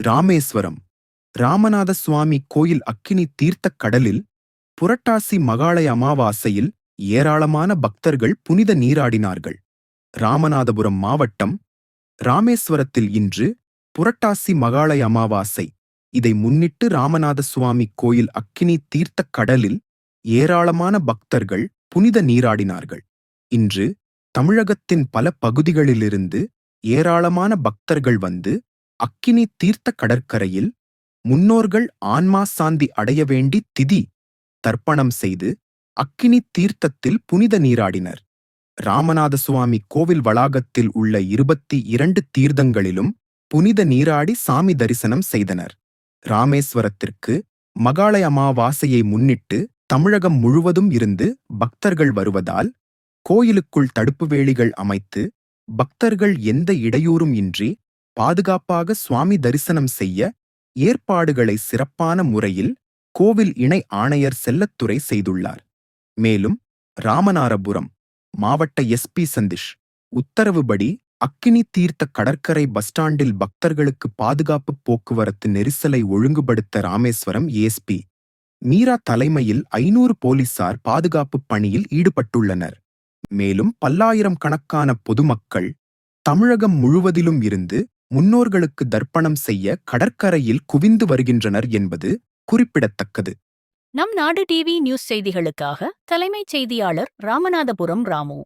ராமேஸ்வரம். ராமநாத சுவாமி கோயில் அக்கினி தீர்த்தக் கடலில் புரட்டாசி மகாலய அமாவாசையில் ஏராளமான பக்தர்கள் புனித நீராடினார்கள். ராமநாதபுரம் மாவட்டம் ராமேஸ்வரத்தில் இன்று புரட்டாசி மகாலய அமாவாசை. இதை முன்னிட்டு ராமநாத சுவாமி கோயில் அக்கினி தீர்த்தக் கடலில் ஏராளமான பக்தர்கள் புனித நீராடினார்கள். இன்று தமிழகத்தின் பல பகுதிகளிலிருந்து ஏராளமான பக்தர்கள் வந்து அக்கினி தீர்த்த கடற்கரையில் முன்னோர்கள் ஆன்மா சாந்தி அடைய வேண்டி திதி தர்ப்பணம் செய்து அக்கினி தீர்த்தத்தில் புனித நீராடினர். ராமநாத சுவாமி கோவில் வளாகத்தில் உள்ள இருபத்தி இரண்டு தீர்த்தங்களிலும் புனித நீராடி சாமி தரிசனம் செய்தனர். ராமேஸ்வரத்திற்கு மகாலய அமாவாசையை முன்னிட்டு தமிழகம் முழுவதும் இருந்து பக்தர்கள் வருவதால் கோயிலுக்குள் தடுப்பு வேலிகள் அமைத்து பக்தர்கள் எந்த இடையூறும் இன்றி பாதுகாப்பாக சுவாமி தரிசனம் செய்ய ஏற்பாடுகளை சிறப்பான முறையில் கோவில் இணை ஆணையர் செல்லத்துறை செய்துள்ளார். மேலும் ராமநாதபுரம் மாவட்ட எஸ்பி சந்திஷ் உத்தரவுபடி அக்கினி தீர்த்த கடற்கரை பஸ் ஸ்டாண்டில் பக்தர்களுக்கு பாதுகாப்பு போக்குவரத்து நெரிசலை ஒழுங்குபடுத்த ராமேஸ்வரம் ஏஎஸ்பி மீரா தலைமையில் ஐநூறு போலீசார் பாதுகாப்பு பணியில் ஈடுபட்டுள்ளனர். மேலும் பல்லாயிரம் கணக்கான பொதுமக்கள் தமிழகம் முழுவதிலும் இருந்து முன்னோர்களுக்கு தர்ப்பணம் செய்ய கடற்கரையில் குவிந்து வருகின்றனர் என்பது குறிப்பிடத்தக்கது. நம் நாடு டிவி நியூஸ் செய்திகளுக்காக தலைமைச் செய்தியாளர் ராமநாதபுரம் ராமு.